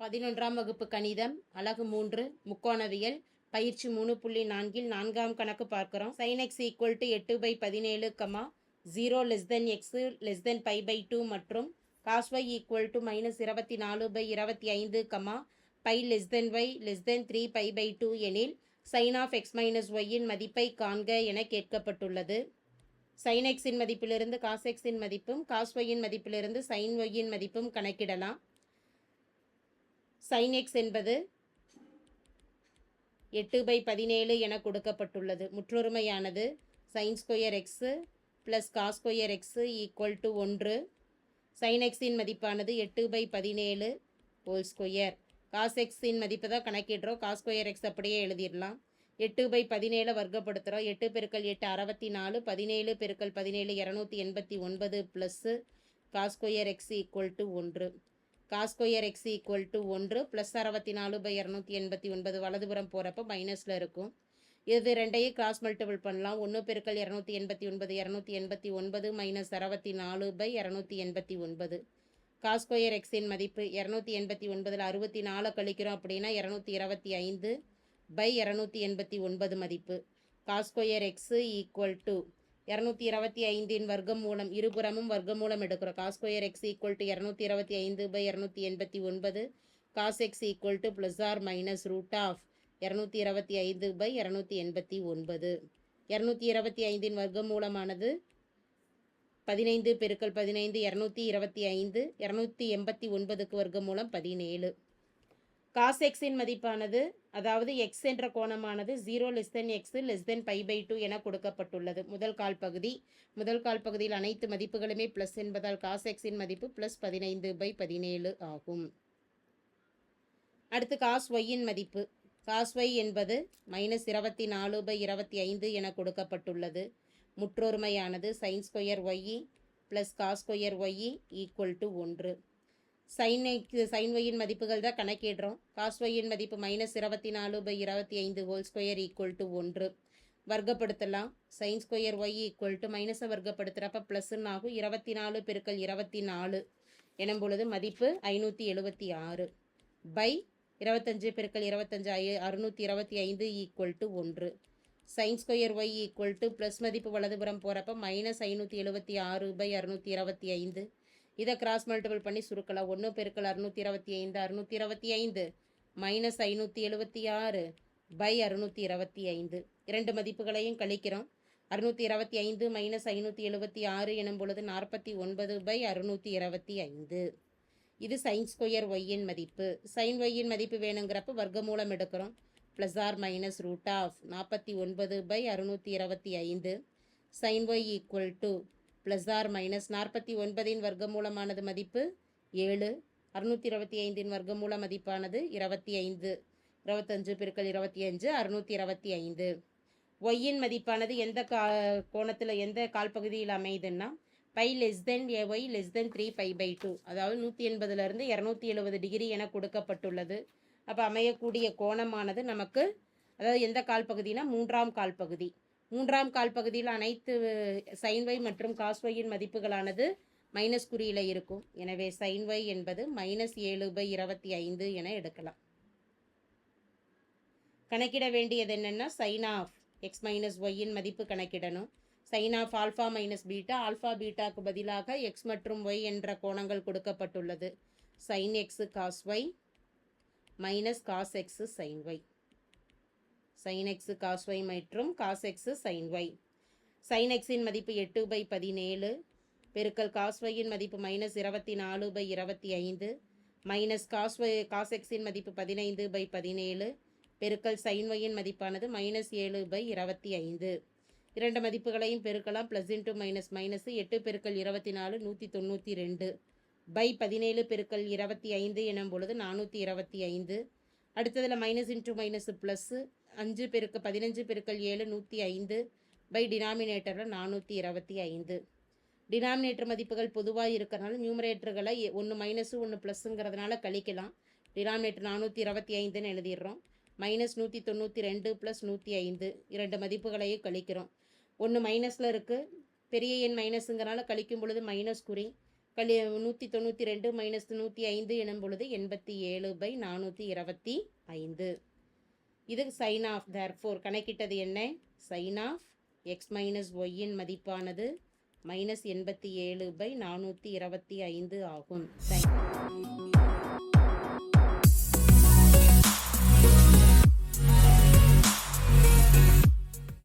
பதினொன்றாம் வகுப்பு கணிதம் அலகு மூன்று முக்கோணவியல் பயிற்சி மூணு புள்ளி நான்கில் நான்காம் கணக்கு பார்க்குறோம். சைன் எக்ஸ் ஈக்குவல் டு எட்டு பை பதினேழு comma zero less than x less than pi by two மற்றும் cos y equal to minus இருபத்தி நாலு பை இருபத்தி ஐந்து comma pi less than y less than three pi by two எனில் sine of X minus ஒய்யின் மதிப்பை காண்க என கேட்கப்பட்டுள்ளது. சைன் எக்ஸின் மதிப்பிலிருந்து காஸ் எக்ஸின் மதிப்பும் காஸ் ஒய்யின் மதிப்பிலிருந்து சைன் ஒய்யின் மதிப்பும் கணக்கிடலாம். சைன் எக்ஸ் என்பது எட்டு பை பதினேழு என கொடுக்கப்பட்டுள்ளது. முற்றொருமையானது sine square x plus cos square x equal to ஒன்று. சைன் எக்ஸின் மதிப்பானது எட்டு பை பதினேழு ஹோல் ஸ்கொயர் காஸ் எக்ஸின் மதிப்பு தான் கணக்கிடுறோம். காஸ் ஸ்கொயர் எக்ஸ் அப்படியே எழுதிடலாம். எட்டு பை பதினேழு வர்க்கப்படுத்துகிறோம் எட்டு பெருக்கல் எட்டு அறுபத்தி நாலு பதினேழு பெருக்கல் பதினேழு இரநூத்தி எண்பத்தி ஒன்பது plus cos square x equal to ஒன்று. Cos square x equal to ஒன்று ப்ளஸ் அறுபத்தி நாலு பை இரநூத்தி எண்பத்தி ஒன்பது வலதுபுறம் போகிறப்ப மைனஸில் இருக்கும். இது ரெண்டையும் கிராஸ் மல்டிபிள் பண்ணலாம். ஒன்று பெருக்கள் இரநூத்தி எண்பத்தி ஒன்பது இரநூத்தி எண்பத்தி ஒன்பது மைனஸ் அறுபத்தி நாலு பை இரநூத்தி எண்பத்தி ஒன்பது. காஸ் ஸ்கொயர் எக்ஸின் மதிப்பு இரநூத்தி எண்பத்தி ஒன்பதில் அறுபத்தி நாலு கழிக்கிறோம் அப்படின்னா இரநூத்தி இருபத்தி ஐந்து பை இரநூத்தி எண்பத்தி ஒன்பது மதிப்பு. Cos square x equal to இரநூத்தி இருபத்தி ஐந்தின் வர்க்கம் மூலம் இருபுறமும் வர்க்கம் மூலம் எடுக்கிறோம். Cos square x equal to இரநூத்தி இருபத்தி ஐந்து பை இரநூத்தி எண்பத்தி ஒன்பது cos x equal to plus or minus root of இரநூத்தி இருபத்தி ஐந்து பை இரநூத்தி எண்பத்தி ஒன்பது. இரநூத்தி இருபத்தி ஐந்தின் வர்க்கம் மூலமானது பதினைந்து பெருக்கல் பதினைந்து இரநூத்தி இருபத்தி ஐந்து இரநூத்தி எண்பத்தி ஒன்பதுக்கு வர்க்கம் மூலம் பதினேழு. காஸ் எக்ஸின் மதிப்பானது அதாவது எக்ஸ் என்ற கோணமானது zero less than x less than pi by two என கொடுக்கப்பட்டுள்ளது. முதல் கால் பகுதி. முதல் கால் பகுதியில் அனைத்து மதிப்புகளுமே ப்ளஸ் என்பதால் காஸ் எக்ஸின் மதிப்பு ப்ளஸ் பதினைந்து பை பதினேழு ஆகும். அடுத்து காஸ் ஒய்யின் மதிப்பு. காஸ் ஒய் என்பது மைனஸ் இருபத்தி நாலு பை இருபத்தி ஐந்து என கொடுக்கப்பட்டுள்ளது. முற்றொருமையானது sine square y plus cos square y equal to ஒன்று. சைன் சைன் ஒய்யின் மதிப்புகள் தான் கணக்கிடுறோம். காஸ் ஒய்யின் மதிப்பு மைனஸ் இருபத்தி நாலு பை இருபத்தி ஐந்து ஹோல் ஸ்கொயர் ஈக்குவல் டு ஒன்று. வர்க்கப்படுத்தலாம். Sine square y equal to மைனஸை வர்க்கப்படுத்துகிறப்ப ப்ளஸ்ன்னு ஆகும். இருபத்தி நாலு பெருக்கல் இருபத்தி நாலு எனும் பொழுது மதிப்பு ஐநூற்றி எழுபத்தி ஆறு பை இருபத்தஞ்சு பெருக்கல் இருபத்தஞ்சு ஐ அறுநூற்றி இருபத்தி ஐந்து ஈக்குவல் டு ஒன்று. Sine square y equal to plus மதிப்பு வலதுபுறம் போகிறப்ப மைனஸ் ஐநூற்றி எழுபத்தி ஆறு பை அறுநூற்றி இருபத்தி ஐந்து. இதை கிராஸ் மல்டிபிள் பண்ணி சுருக்கலாம். ஒன்று பெருக்கல் அறுநூற்றி இருபத்தி ஐந்து அறுநூற்றி இருபத்தி ஐந்து மைனஸ் ஐநூற்றி எழுபத்தி ஆறு பை அறுநூற்றி இருபத்தி ஐந்து. இரண்டு மதிப்புகளையும் கழிக்கிறோம். அறுநூற்றி இருபத்தி ஐந்து மைனஸ் ஐநூற்றி எழுபத்தி ஆறு எனும் பொழுது நாற்பத்தி ஒன்பது பை அறுநூற்றி இருபத்தி ஐந்து. இது சைன் ஸ்கொயர் ஒய்யின் மதிப்பு. சைன் ஒய்யின் மதிப்பு வேணுங்கிறப்ப வர்க்கமூலம் எடுக்கிறோம். Plus or minus root of நாற்பத்தி ஒன்பது பை அறுநூற்றி இருபத்தி ஐந்து. Sine y equal to plus or minus நாற்பத்தி ஒன்பதின் வர்க்கமூலமானது மதிப்பு ஏழு. அறுநூற்றி இருபத்தி ஐந்தின் வர்க்கமூல மதிப்பானது இருபத்தி ஐந்து. இருபத்தஞ்சு பிற்கள் இருபத்தி அஞ்சு அறுநூற்றி இருபத்தி ஐந்து. ஒய்யின் மதிப்பானது எந்த கா கோணத்தில் எந்த கால் பகுதியில் அமையுதுன்னா pi less than a y less than three pi by two அதாவது நூற்றி எண்பதுலேருந்து இரநூத்தி எழுபது டிகிரி என கொடுக்கப்பட்டுள்ளது. அப்போ அமையக்கூடிய கோணமானது நமக்கு அதாவது எந்த கால் பகுதினா மூன்றாம் கால் பகுதி மூன்றாம் கால் பகுதியில் அனைத்து சைன் ஒய் மற்றும் காஸ் மதிப்புகளானது மைனஸ் குறியில் இருக்கும். எனவே சைன் ஒய் என்பது மைனஸ் ஏழு பை இருபத்தி ஐந்து என எடுக்கலாம். கணக்கிட வேண்டியது என்னென்னா சைன் ஆஃப் எக்ஸ் மைனஸ் ஒய்யின் மதிப்பு கணக்கிடணும். Sine of alpha minus beta alpha பீட்டாக்கு பதிலாக எக்ஸ் மற்றும் ஒய் என்ற கோணங்கள் கொடுக்கப்பட்டுள்ளது. Sine x cos y minus cos x sine y sine x cos y மற்றும் cos x sine y sine எக்ஸின் மதிப்பு எட்டு பை பதினேழு பெருக்கல் காஸ் ஒய்யின் மதிப்பு மைனஸ் இருபத்தி நாலு பை இருபத்தி ஐந்து மைனஸ் காஸ் ஒய் காஸ் எக்ஸின் மதிப்பு பதினைந்து பை பதினேழு பெருக்கல் சைன் ஒய்யின் மதிப்பானது மைனஸ் ஏழு பை இருபத்தி ஐந்து இரண்டு மதிப்புகளையும் பெருக்கலாம் ப்ளஸ் இன்ட்டு மைனஸ் மைனஸ் எட்டு பெருக்கல் இருபத்தி நாலு நூற்றி தொண்ணூற்றி ரெண்டு பை பதினேழு பெருக்கல் இருபத்தி ஐந்து எனும் பொழுது நானூற்றி இருபத்தி ஐந்து அடுத்ததில் மைனஸ் இன்ட்டு மைனஸ் ப்ளஸ்ஸு அஞ்சு பெருக்க பதினஞ்சு பெருக்கல் ஏழு நூற்றி ஐந்து பை டினாமினேட்டரில் நானூற்றி இருபத்தி ஐந்து. டினாமினேட்டர் மதிப்புகள் பொதுவாக இருக்கிறனால நியூமரேட்டர்களை ஒன்று மைனஸு ஒன்று ப்ளஸ்ஸுங்கிறதுனால கழிக்கலாம். டினாமினேட்டர் நானூற்றி இருபத்தி ஐந்துன்னு எழுதிடுறோம். மைனஸ் நூற்றி தொண்ணூற்றி ரெண்டு ப்ளஸ் நூற்றி ஐந்து. இரண்டு மதிப்புகளையும் கழிக்கிறோம். ஒன்று மைனஸில் இருக்குது பெரிய எண் மைனஸுங்கிறனால கழிக்கும் பொழுது மைனஸ் குறி. கழி நூற்றி தொண்ணூற்றி ரெண்டு மைனஸ் நூற்றி ஐந்து எனும் பொழுது எண்பத்தி ஏழு பை நானூற்றி இருபத்தி ஐந்து. இது சைன் ஆஃப் தேர் ஃபோர் கணக்கிட்டது என்ன? சைன் ஆஃப் எக்ஸ் மைனஸ் ஒய்யின் மதிப்பானது மைனஸ் எண்பத்தி ஏழு பை நானூற்றி இருபத்தி ஐந்து ஆகும். சைன்